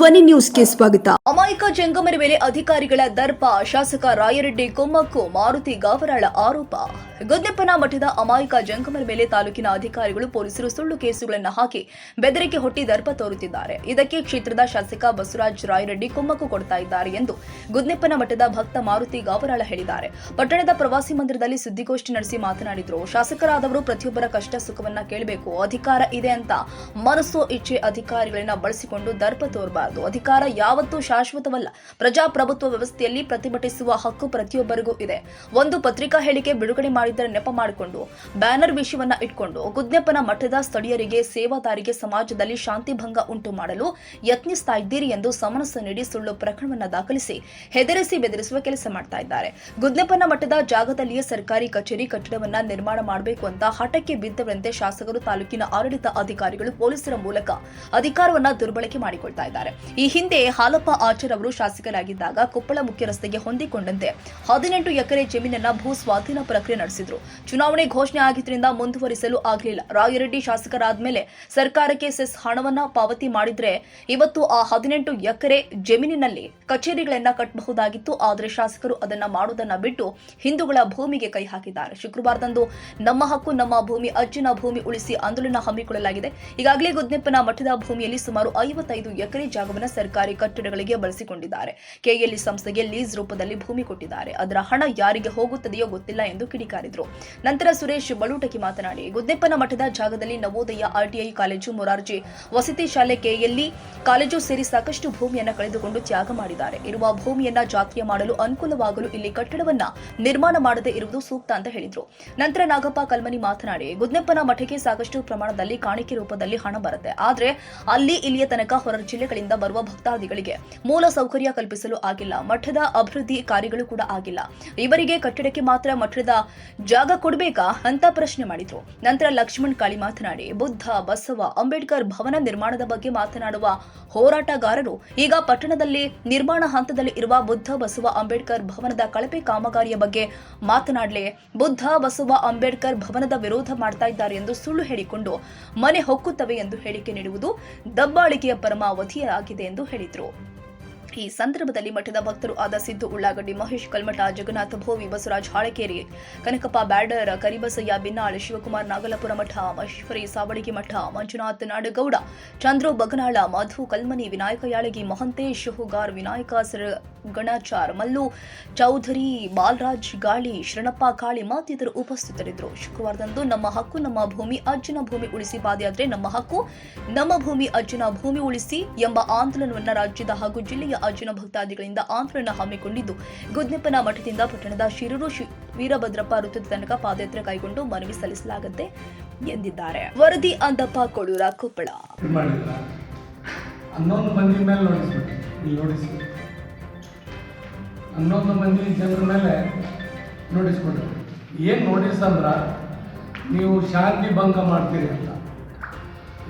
ಧ್ವನಿ ನ್ಯೂಸ್ಗೆ ಸ್ವಾಗತ. ಅಮಾಯಕ ಜಂಗಮರ ಮೇಲೆ ಅಧಿಕಾರಿಗಳ ದರ್ಪ, ಶಾಸಕ ರಾಯರೆಡ್ಡಿ ಕೊಮ್ಮಕ್ಕು, ಮಾರುತಿ ಗಾವರಾಳ ಆರೋಪ. ಗುದ್ದೆಪ್ಪನ ಮಠದ ಅಮಾಯಕ ಜಂಗಮರ ಮೇಲೆ ತಾಲೂಕಿನ ಅಧಿಕಾರಿಗಳು ಪೊಲೀಸರು ಸುಳ್ಳು ಕೇಸುಗಳನ್ನು ಹಾಕಿ ಬೆದರಿಕೆ ಹೊಟ್ಟಿ ದರ್ಪ ತೋರುತ್ತಿದ್ದಾರೆ. ಇದಕ್ಕೆ ಕ್ಷೇತ್ರದ ಶಾಸಕ ಬಸವರಾಜ್ ರಾಯರೆಡ್ಡಿ ಕುಮ್ಮಕ್ಕು ಕೊಡ್ತಾ ಇದ್ದಾರೆ ಎಂದು ಗುದ್ದೆಪ್ಪನ ಮಠದ ಭಕ್ತ ಮಾರುತಿ ಗಾವರಾಳ ಹೇಳಿದ್ದಾರೆ. ಪಟ್ಟಣದ ಪ್ರವಾಸಿ ಮಂದಿರದಲ್ಲಿ ಸುದ್ದಿಗೋಷ್ಠಿ ನಡೆಸಿ ಮಾತನಾಡಿದರು. ಶಾಸಕರಾದವರು ಪ್ರತಿಯೊಬ್ಬರ ಕಷ್ಟ ಸುಖವನ್ನ ಕೇಳಬೇಕು, ಅಧಿಕಾರ ಇದೆ ಅಂತ ಮನಸ್ಸು ಇಚ್ಛೆ ಅಧಿಕಾರಿಗಳನ್ನ ಬಳಸಿಕೊಂಡು ದರ್ಪ ತೋರಬಾರದು ಅಧಿಕಾರ ಯಾವತ್ತೂ ಶಾಶ್ವತವಲ್ಲ. ಪ್ರಜಾಪ್ರಭುತ್ವ ವ್ಯವಸ್ಥೆಯಲ್ಲಿ ಪ್ರತಿಭಟಿಸುವ ಹಕ್ಕು ಪ್ರತಿಯೊಬ್ಬರಿಗೂ ಇದೆ. ಒಂದು ಪತ್ರಿಕಾ ಹೇಳಿಕೆ ಬಿಡುಗಡೆ ಮಾಡಿದ್ದರ ನೆಪ ಮಾಡಿಕೊಂಡು, ಬ್ಯಾನರ್ ವಿಷಯವನ್ನ ಇಟ್ಕೊಂಡು, ಗುದ್ನೆಪ್ಪನ ಮಠದ ಸ್ಥಳೀಯರಿಗೆ ಸೇವಾದಾರಿಗೆ ಸಮಾಜದಲ್ಲಿ ಶಾಂತಿ ಭಂಗ ಉಂಟು ಮಾಡಲು ಯತ್ನಿಸ್ತಾ ಇದ್ದೀರಿ ಎಂದು ಸಮನಸ್ಸು ನೀಡಿ ಸುಳ್ಳು ಪ್ರಕರಣವನ್ನು ದಾಖಲಿಸಿ ಹೆದರಿಸಿ ಬೆದರಿಸುವ ಕೆಲಸ ಮಾಡ್ತಾ ಇದ್ದಾರೆ. ಗುದ್ನೆಪ್ಪನ ಮಠದ ಜಾಗದಲ್ಲಿಯೇ ಸರ್ಕಾರಿ ಕಚೇರಿ ಕಟ್ಟಡವನ್ನ ನಿರ್ಮಾಣ ಮಾಡಬೇಕು ಅಂತ ಹಠಕ್ಕೆ ಬಿದ್ದವರಂತೆ ಶಾಸಕರು ತಾಲೂಕಿನ ಆಡಳಿತ ಅಧಿಕಾರಿಗಳು ಪೊಲೀಸರ ಮೂಲಕ ಅಧಿಕಾರವನ್ನ ದುರ್ಬಳಕೆ ಮಾಡಿಕೊಳ್ತಾ ಇದ್ದಾರೆ. ಈ ಹಿಂದೆ ಹಾಲಪ್ಪ ಆಚಾರ್ ಅವರು ಶಾಸಕರಾಗಿದ್ದಾಗ ಕೊಪ್ಪಳ ಮುಖ್ಯ ರಸ್ತೆಗೆ ಹೊಂದಿಕೊಂಡಂತೆ ಹದಿನೆಂಟು ಎಕರೆ ಜಮೀನನ್ನ ಭೂ ಸ್ವಾಧೀನ ಪ್ರಕ್ರಿಯೆ ನಡೆಸಿದ್ರು. ಚುನಾವಣೆ ಘೋಷಣೆ ಆಗಿದ್ರಿಂದ ಮುಂದುವರಿಸಲು ಆಗಲಿಲ್ಲ. ರಾಯರೆಡ್ಡಿ ಶಾಸಕರಾದ ಮೇಲೆ ಸರ್ಕಾರಕ್ಕೆ ಸೆಸ್ ಹಣವನ್ನ ಪಾವತಿ ಮಾಡಿದ್ರೆ ಇವತ್ತು ಆ ಹದಿನೆಂಟು ಎಕರೆ ಜಮೀನಿನಲ್ಲಿ ಕಚೇರಿಗಳನ್ನ ಕಟ್ಟಬಹುದಾಗಿತ್ತು. ಆದರೆ ಶಾಸಕರು ಅದನ್ನ ಮಾಡುವುದನ್ನ ಬಿಟ್ಟು ಹಿಂದೂಗಳ ಭೂಮಿಗೆ ಕೈ ಹಾಕಿದ್ದಾರೆ. ಶುಕ್ರವಾರದಂದು ನಮ್ಮ ಹಕ್ಕು, ನಮ್ಮ ಭೂಮಿ, ಅಜ್ಜನ ಭೂಮಿ ಉಳಿಸಿ ಆಂದೋಲನ ಹಮ್ಮಿಕೊಳ್ಳಲಾಗಿದೆ. ಈಗಾಗಲೇ ಗುದ್ನೆಪ್ಪನ ಮಠದ ಭೂಮಿಯಲ್ಲಿ ಸುಮಾರು ಐವತ್ತೈದು ಎಕರೆ ಜಾಗವನ್ನು ಸರ್ಕಾರಿ ಕಟ್ಟಡಗಳಿಗೆ ಬಳಸಿಕೊಂಡಿದ್ದಾರೆ. ಕೆಎಲ್ಇ ಸಂಸ್ಥೆಗೆ ಲೀಸ್ ರೂಪದಲ್ಲಿ ಭೂಮಿ ಕೊಟ್ಟಿದ್ದಾರೆ. ಅದರ ಹಣ ಯಾರಿಗೆ ಹೋಗುತ್ತದೆಯೋ ಗೊತ್ತಿಲ್ಲ ಎಂದು ಕಿಡಿಕಾರಿದ್ರು. ನಂತರ ಸುರೇಶ್ ಬಲೂಟಕಿ ಮಾತನಾಡಿ, ಗುದ್ದೆಪ್ಪನ ಮಠದ ಜಾಗದಲ್ಲಿ ನವೋದಯ ಆರ್ಟಿಐ ಕಾಲೇಜು ಮೊರಾರ್ಜಿ ವಸತಿ ಶಾಲೆ ಕೆಎಲ್ಇ ಕಾಲೇಜು ಸೇರಿ ಸಾಕಷ್ಟು ಭೂಮಿಯನ್ನು ಕಳೆದುಕೊಂಡು ತ್ಯಾಗ ಮಾಡಿದ್ದಾರೆ. ಇರುವ ಭೂಮಿಯನ್ನ ಜಾತ್ರೆ ಮಾಡಲು ಅನುಕೂಲವಾಗಲು ಇಲ್ಲಿ ಕಟ್ಟಡವನ್ನ ನಿರ್ಮಾಣ ಮಾಡದೇ ಇರುವುದು ಸೂಕ್ತ ಅಂತ ಹೇಳಿದ್ರು. ನಂತರ ನಾಗಪ್ಪ ಕಲ್ಮನಿ ಮಾತನಾಡಿ ಗುದ್ನೆಪ್ಪನ ಮಠಕ್ಕೆ ಸಾಕಷ್ಟು ಪ್ರಮಾಣದಲ್ಲಿ ಕಾಣಿಕೆ ರೂಪದಲ್ಲಿ ಹಣ ಬರುತ್ತೆ. ಆದ್ರೆ ಅಲ್ಲಿ ಇಲ್ಲಿಯ ತನಕ ಹೊರ ಜಿಲ್ಲೆಗಳಿಂದ ಬರುವ ಭಕ್ತಾದಿಗಳಿಗೆ ಮೂಲ ಸೌಕರ್ಯ ಕಲ್ಪಿಸಲು ಆಗಿಲ್ಲ. ಮಠದ ಅಭಿವೃದ್ಧಿ ಕಾರ್ಯಗಳು ಕೂಡ ಆಗಿಲ್ಲ. ಇವರಿಗೆ ಕಟ್ಟಡಕ್ಕೆ ಮಾತ್ರ ಮಠದ ಜಾಗ ಕೊಡಬೇಕಾ? ಅಂತ ಪ್ರಶ್ನೆ ಮಾಡಿದ್ರು. ನಂತರ ಲಕ್ಷ್ಮಣ್ ಕಾಳಿ ಮಾತನಾಡಿ, ಬುದ್ಧ, ಬಸವ, ಅಂಬೇಡ್ಕರ್ ಭವನ ನಿರ್ಮಾಣದ ಬಗ್ಗೆ ಮಾತನಾಡುವ ಹೋರಾಟಗಾರರು ಈಗ ಪಟ್ಟಣದಲ್ಲಿ ನಿರ್ಮಾಣ ಹಂತದಲ್ಲಿ ಇರುವ ಬುದ್ಧ, ಬಸವ, ಅಂಬೇಡ್ಕರ್ ಭವನದ ಕಳಪೆ ಕಾಮಗಾರಿಯ ಬಗ್ಗೆ ಮಾತನಾಡಲೇ, ಬುದ್ಧ, ಬಸವ, ಅಂಬೇಡ್ಕರ್ ಭವನದ ವಿರೋಧ ಮಾಡ್ತಾ ಇದ್ದಾರೆ ಎಂದು ಸುಳ್ಳು ಹೇಳಿಕೊಂಡು ಮನೆ ಹೊಕ್ಕುತ್ತವೆ ಎಂದು ಹೇಳಿಕೆ ನೀಡುವುದು ದಬ್ಬಾಳಿಕೆಯ ಪರಮಾವಧಿಯಾಗಿದೆ. ಎಂದು ಹೇಳಿದರು ಈ ಸಂದರ್ಭದಲ್ಲಿ ಮಠದ ಭಕ್ತರು ಆದ ಸಿದ್ದು ಉಳ್ಳಾಗಡ್ಡಿ, ಮಹೇಶ್ ಕಲ್ಮಠ, ಜಗನ್ನಾಥ ಭೋವಿ, ಬಸವರಾಜ್ ಹಾಳಕೇರಿ, ಕನಕಪ್ಪ ಬ್ಯಾಡರ್, ಕರಿಬಸಯ್ಯ, ಬಿನ್ನಾಳ್, ಶಿವಕುಮಾರ್ ನಾಗಲಪುರ ಮಠ, ಮಹೇಶ್ವರಿ ಸಾವಳಿಗೆ ಮಠ, ಮಂಜುನಾಥ್ ನಾಡಗೌಡ, ಚಂದ್ರೋ ಬಗನಾಳ, ಮಧು ಕಲ್ಮನಿ, ವಿನಾಯಕ ಯಾಳಗಿ, ಮಹಂತೇಶ್, ಹುಗಾರ್, ವಿನಾಯಕ ಸರ್, ಗಣಾಚಾರ್, ಮಲ್ಲು, ಚೌಧರಿ, ಬಾಲರಾಜ್ ಗಾಳಿ, ಶರಣಪ್ಪ ಕಾಳಿ ಮತ್ತಿತರರು ಉಪಸ್ಥಿತರಿದ್ದರು. ಶುಕ್ರವಾರದಂದು ನಮ್ಮ ಹಕ್ಕು, ನಮ್ಮ ಭೂಮಿ, ಅಜ್ಜನ ಭೂಮಿ ಉಳಿಸಿ ಪಾದಯಾತ್ರೆ ನಮ್ಮ ಹಕ್ಕು, ನಮ್ಮ ಭೂಮಿ, ಅಜ್ಜನ ಭೂಮಿ ಉಳಿಸಿ ಎಂಬ ಆಂದೋಲನವನ್ನು ರಾಜ್ಯದ ಹಾಗೂ ಜಿಲ್ಲೆಯ ಅಜ್ಜನ ಭಕ್ತಾದಿಗಳಿಂದ ಆಂದೋಲನ ಹಮ್ಮಿಕೊಂಡಿದ್ದು. ಗುದ್ನೆಪ್ಪನ ಮಠದಿಂದ ಪಟ್ಟಣದ ಶಿರೂರು ವೀರಭದ್ರಪ್ಪ ವೃತ್ತದ ತನಕ ಪಾದಯಾತ್ರೆ ಕೈಗೊಂಡು ಮನವಿ ಸಲ್ಲಿಸಲಾಗುತ್ತೆ ಎಂದಿದ್ದಾರೆ. ವರದಿ ಅಂದಪ್ಪ, ಕೊಡೂರ ಕೊಪ್ಪಳ. ಹನ್ನೊಂದು ಮಂದಿ ಮೇಲೆ ಮಂದಿ ಜನರ ಮೇಲೆ ನೋಟಿಸ್ ಕೊಟ್ಟರು ಏನು ನೋಟಿಸ್ ಅಂದ್ರೆ, ನೀವು ಶಾಂತಿ ಭಂಗ ಮಾಡ್ತೀರಿ ಅಂತ.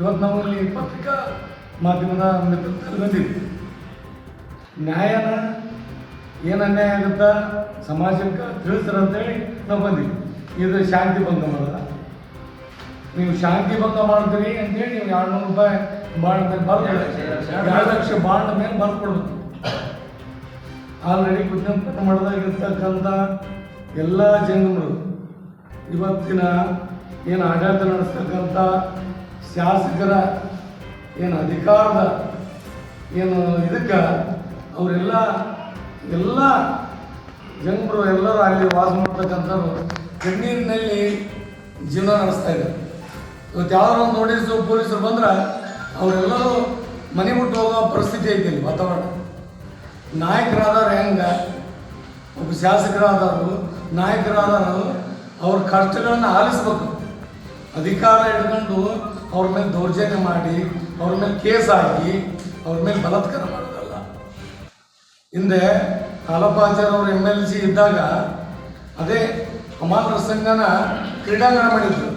ಇವತ್ತು ನಾವು ಇಲ್ಲಿ ಪತ್ರಿಕಾ ಮಾಧ್ಯಮದ ನೇತೃತ್ವದಲ್ಲಿ ಬಂದಿದ್ವಿ ನ್ಯಾಯನ ಏನು ಅನ್ಯಾಯ ಆಗುತ್ತಾ? ಸಮಾಜಕ್ಕೆ ತಿಳಿಸ್ರ ಅಂತೇಳಿ ನಾವು ಬಂದಿದ್ವಿ. ಇದು ಶಾಂತಿ ಭಂಗ ಮಾಡಲ್ಲ ನೀವು ಶಾಂತಿ ಭಂಗ ಮಾಡ್ತೀರಿ ಅಂತೇಳಿ ನೀವು ಎರಡು ನೂರು ರೂಪಾಯಿ ಬಾಂಡ್ ಮೇಲೆ ಬರ್ಕೊಡ್ಬೇಕು. ಎರಡು ಲಕ್ಷ ಬಾಂಡ್ ಮೇಲೆ ಬರ್ಕೊಡ್ಬೇಕು. ಆಲ್ರೆಡಿ ಕುಟುಂಬ ಮಾಡದಾಗಿರ್ತಕ್ಕಂಥ ಎಲ್ಲ ಜನರು ಇವತ್ತಿನ ಏನು ಆಡಳಿತ ನಡೆಸ್ತಕ್ಕಂಥ ಶಾಸಕರ ಏನು ಅಧಿಕಾರದ ಏನು ಇದಕ್ಕೆ ಅವರೆಲ್ಲ, ಎಲ್ಲ ಜನರು ಎಲ್ಲರೂ ಅಲ್ಲಿ ವಾಸ ಮಾಡ್ತಕ್ಕಂಥವ್ರು. ಕಣ್ಣೀರಿನಲ್ಲಿ ಜೀವನ ನಡೆಸ್ತಾ ಇದ್ದಾರೆ. ಇವತ್ತು ಯಾವ್ದಾರು ಒಂದು ನೋಟಿಸು, ಪೊಲೀಸರು ಬಂದ್ರೆ ಅವರೆಲ್ಲರೂ ಮನೆ ಬಿಟ್ಟು ಹೋಗೋ ಪರಿಸ್ಥಿತಿ ಐತಿ ವಾತಾವರಣ. ನಾಯಕರಾದವ್ರು ಹೆಂಗೆ? ಒಬ್ಬ ಶಾಸಕರಾದವರು, ನಾಯಕರಾದವರು ಅವ್ರ ಕಷ್ಟಗಳನ್ನು ಆಲಿಸ್ಬೇಕು. ಅಧಿಕಾರ ಹಿಡ್ಕೊಂಡು ಅವ್ರ ಮೇಲೆ ದೌರ್ಜನ್ಯ ಮಾಡಿ, ಅವ್ರ ಮೇಲೆ ಕೇಸ್ ಹಾಕಿ, ಅವ್ರ ಮೇಲೆ ಬಲಾತ್ಕಾರ ಹಿಂದೆ ಅವರು ಎಂ ಎಲ್ ಸಿ ಇದ್ದಾಗ ಅದೇ ಅಮಾನರ ಸಂಘನ ಕ್ರೀಡಾಂಗಣ ಮಾಡಿದ್ರು.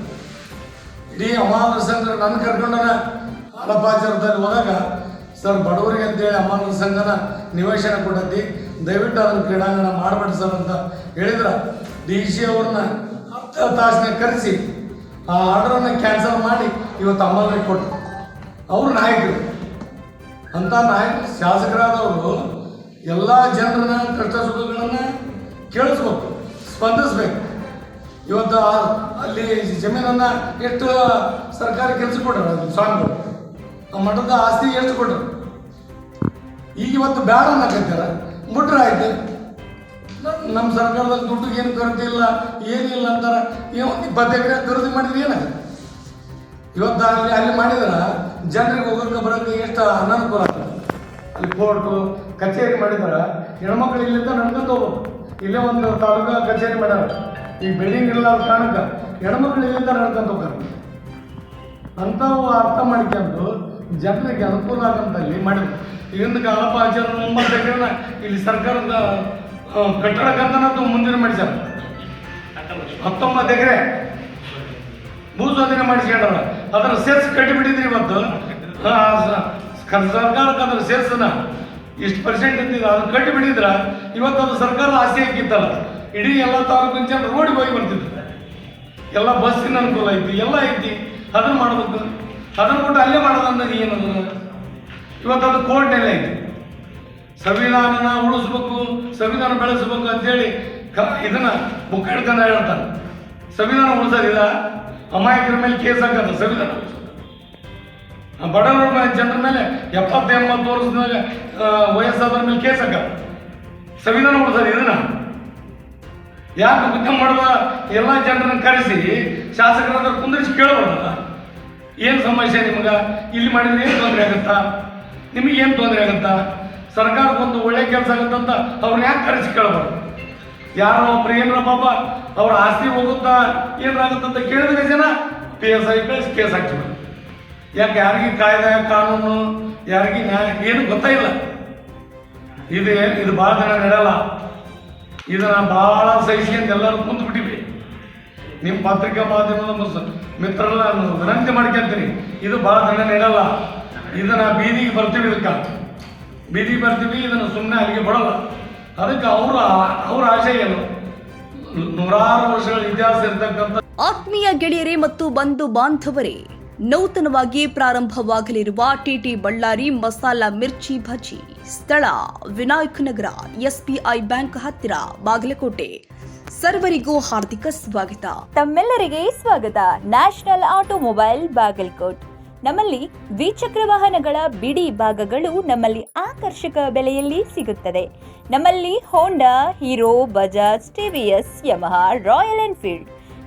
ಇಡೀ ಅಮಾನರ ಸಂಘ ನನ್ನ ಕರ್ಕೊಂಡನ ಹಾಲಪ್ಪಾಚಾರದಲ್ಲಿ ಹೋದಾಗ, ಸರ್, ಬಡವರಿಗೆ ಅಂತೇಳಿ ಅಮಾನರ ಸಂಘನ ನಿವೇಶನ ಕೊಟ್ಟೈತಿ ದಯವಿಟ್ಟು ಅದನ್ನು ಕ್ರೀಡಾಂಗಣ ಮಾಡಬೇಡಿ ಸರ್ ಅಂತ ಹೇಳಿದ್ರ. ಡಿ ಸಿ ಅವ್ರನ್ನ ಹತ್ತು ತಾಸಿನ ಕರೆಸಿ ಆ ಆರ್ಡರನ್ನು ಕ್ಯಾನ್ಸಲ್ ಮಾಡಿ ಇವತ್ತು ಅಮಲ್ಗೆ ಕೊಟ್ಟರು ಅವರು ನಾಯಕರು. ಅಂತ ನಾಯಕ ಶಾಸಕರಾದವರು ಎಲ್ಲ ಜನರನ್ನ ಕಷ್ಟ ಸುಖಗಳನ್ನ ಕೇಳಿಸ್ಬೇಕು, ಸ್ಪಂದಿಸ್ಬೇಕು. ಇವತ್ತು ಅಲ್ಲಿ ಜಮೀನನ್ನ ಎಷ್ಟು ಸರ್ಕಾರ ಕೆಲಸ ಕೊಟ್ರು, ಅದು ಸ್ವಾಮಿಗಳು ಆ ಮಠದ ಆಸ್ತಿ ಎಷ್ಟು ಕೊಟ್ರು? ಈಗ ಇವತ್ತು ಬೇಡ ಅನ್ನಕತ್ತಾರ? ಮುಟ್ರ ಆಯ್ತು. ನಮ್ಮ ಸರ್ಕಾರದಲ್ಲಿ ದುಡ್ಡಿಗೆ ಏನು ಕೊರತೆ ಇಲ್ಲ ಏನಿಲ್ಲ ಅಂತಾರ. ಏನು ಒಂದು ಇಪ್ಪತ್ತು ಎಕರೆ ಖರೀದಿ ಮಾಡಿದ್ರೆ ಏನಾಗುತ್ತೆ? ಇವತ್ತು ಅಲ್ಲಿ ಅಲ್ಲಿ ಮಾಡಿದ್ರೆ, ಜನರಿಗೆ ಹೋಗೋಕೆ ಬರೋಕೆ ಎಷ್ಟು ಅನಾನುಕೂಲ ಆಗ್ತದೆ? ಅಲ್ಲಿ ಕೋರ್ಟು ಕಚೇರಿ ಮಾಡಿದಾರ. ಹೆಣ್ಮಕ್ಳು ಇಲ್ಲಿಂದ ನಡ್ಕೊಂತ ಹೋಗ್ಬೇಕು ಇಲ್ಲೇ ಒಂದು ತಾಲೂಕ ಕಚೇರಿ ಮಾಡ್ಯಾರ. ಈ ಬಿಲ್ಡಿಂಗ್ ಇಲ್ಲ ಕಾರಣಕ್ಕೆ ಹೆಣ್ಮಕ್ಳು ಇಲ್ಲಿಂದ ನಡ್ಕೊಂತ ಹೋಗ್ತಾರೆ ಅಂಥವು ಅರ್ಥ ಮಾಡ್ಕೊಂಡು ಜನರಿಗೆ ಅನುಕೂಲ ಆಗಂತಲ್ಲಿ ಮಾಡಿದ್ರು. ಇಲ್ಲಿಂದ ಕಾಲಪ್ಪ ಆಚಾರ ಒಂಬತ್ತು ಎಕರೆನ ಇಲ್ಲಿ ಸರ್ಕಾರದ ಕಟ್ಟಡಕ್ಕಂತನ ಮುಂದಿನ ಮಾಡಿಸ್ಯಾರ. ಹತ್ತೊಂಬತ್ತು ಎಕರೆ. ಭೂಸ್ವಾಧೀನ ಮಾಡಿಸ್ಕೊಂಡಾರ ಅದರ ಸೇರ್ಸ್ ಕಟ್ಟಿಬಿಟ್ಟಿದ್ರಿ ಇವತ್ತು. ಸರ್ಕಾರಕ್ಕೆ ಅದರ ಸೇರ್ಸನ್ನ ಇಷ್ಟು ಪರ್ಸೆಂಟ್ ಇದ್ದಿದ್ದು ಅದನ್ನು ಕಟ್ಟಿಬಿಟ್ಟಿದ್ರ ಇವತ್ತು ಅದು ಸರ್ಕಾರ ಆಸ್ತಿ ಹಾಕಿತ್ತಲ್ಲ, ಇಡೀ ಎಲ್ಲ ತಾಲೂಕಿನ ಜನ ರೋಡಿಗೆ ಹೋಗಿ ಬರ್ತಿದ್ರು. ಎಲ್ಲ ಬಸ್ಸಿನ ಅನುಕೂಲ ಐತಿ, ಎಲ್ಲ ಐತಿ. ಅದನ್ನು ಮಾಡ್ಬೇಕು. ಅದನ್ನು ಕೊಟ್ಟು ಅಲ್ಲೇ ಮಾಡೋದಂದ್ರೆ ಏನದು ಇವತ್ತು ಅದು? ಕೋರ್ಟ್ನೆಲ್ಲ ಐತಿ. ಸಂವಿಧಾನನ ಉಳಿಸ್ಬೇಕು, ಸಂವಿಧಾನ ಬೆಳೆಸ್ಬೇಕು ಅಂತೇಳಿ ಕ ಇದನ್ನ ಬುಕ್ ಹೇಳ್ತಾರೆ. ಸಂವಿಧಾನ ಉಳಿಸೋದಿಲ್ಲ, ಅಮಾಯಕರ ಮೇಲೆ ಕೇಸ್ ಹಾಕೋದು, ಸಂವಿಧಾನ ಬಡವರ ಜನರ ಮೇಲೆ ಎಪ್ಪತ್ತು ಎಂಬತ್ತು ವರ್ಷದ ಮೇಲೆ ಆ, ವಯಸ್ಸಾದವ್ರ ಮೇಲೆ ಕೇಸ್ ಹಾಕ ಸಂವಿಧಾನ ಕೊಡ್ತಾರೆ ಇದನ್ನ. ಯಾಕೆ ಬುದ್ಧ ಮಾಡುವ ಎಲ್ಲ ಜನರನ್ನ ಕರೆಸಿ ಶಾಸಕರಾದ ಕುಂದರಿಸಿ ಕೇಳಬಾರ್ದಲ್ಲ? ಏನು ಸಮಸ್ಯೆ ನಿಮಗೆ? ಇಲ್ಲಿ ಮಾಡಿದ್ರೆ ಏನು ತೊಂದರೆ ಆಗುತ್ತಾ? ನಿಮಗೆ ಏನು ತೊಂದರೆ ಆಗುತ್ತಾ? ಸರ್ಕಾರಕ್ಕೊಂದು ಒಳ್ಳೆ ಕೆಲಸ ಆಗುತ್ತಂತ ಅವ್ರನ್ನ ಯಾಕೆ ಕರೆಸಿ ಕೇಳಬಾರ್ದು? ಯಾರೋ ಒಬ್ರು ಏನರ ಪಾಪ ಅವ್ರ ಆಸ್ತಿ ಹೋಗುತ್ತಾ ಏನಾಗುತ್ತಂತ ಕೇಳಿದ್ರೆ ಜನ ಪಿ ಎಸ್ ಐ ಕಳಿಸಿ ಕೇಸ್ ಹಾಕ್ತಿದ್ರು ಯಾಕೆ ಯಾರಿಗೆ ಕಾಯ್ದೆ, ಕಾನೂನು, ಯಾರಿಗೆ ನ್ಯಾಯ ಏನು ಗೊತ್ತಾಗಿಲ್ಲ ಇದು ಇದು ಭಾಳ ಜನ ನಡೆಯಲ್ಲ. ಇದನ್ನ ಭಾಳ ಸಹಿಸ್ಕೊಂಡು ಎಲ್ಲರೂ ಕುಂತು ಬಿಟ್ಟಿವಿ ನಿಮ್ಮ ಪತ್ರಿಕಾ ಮಾಧ್ಯಮ ಮಿತ್ರರೆಲ್ಲ ವಿನಂತಿ ಮಾಡ್ಕೊಂತೀನಿ ಇದು ಭಾಳ ಜನ ನಡೆಯಲ್ಲ. ಇದನ್ನ ಬೀದಿಗೆ ಬರ್ತೀವಿ ಇದಕ್ಕೆ. ಬೀದಿಗೆ ಬರ್ತೀವಿ, ಇದನ್ನು ಸುಮ್ಮನೆ ಅಲ್ಲಿಗೆ ಬಿಡಲ್ಲ ಅದಕ್ಕೆ ಅವರ ಅವ್ರ ಆಶೆ ಏನು? ನೂರಾರು ವರ್ಷಗಳ ಇತಿಹಾಸ ಇರ್ತಕ್ಕಂಥ ಆತ್ಮೀಯ ಗೆಳೆಯರೇ ಮತ್ತು ಬಂಧು ಬಾಂಧವರೇ ನೂತನವಾಗಿ ಪ್ರಾರಂಭವಾಗಲಿರುವ ಟಿಟಿ ಬಳ್ಳಾರಿ ಮಸಾಲಾ ಮಿರ್ಚಿ ಭಜಿ. ಸ್ಥಳ ವಿನಾಯಕ್ ನಗರ, ಎಸ್ಬಿಐ ಬ್ಯಾಂಕ್ ಹತ್ತಿರ, ಬಾಗಲಕೋಟೆ. ಸರ್ವರಿಗೂ ಹಾರ್ದಿಕ ಸ್ವಾಗತ. ತಮ್ಮೆಲ್ಲರಿಗೆ ಸ್ವಾಗತ. National automobile Bagalkot. ನಮ್ಮಲ್ಲಿ ದ್ವಿಚಕ್ರ ವಾಹನಗಳ ಬಿಡಿ ಭಾಗಗಳು ನಮ್ಮಲ್ಲಿ ಆಕರ್ಷಕ ಬೆಲೆಯಲ್ಲಿ ಸಿಗುತ್ತದೆ. ನಮ್ಮಲ್ಲಿ Honda Hero Bajaj TVS Yamaha Royal Enfield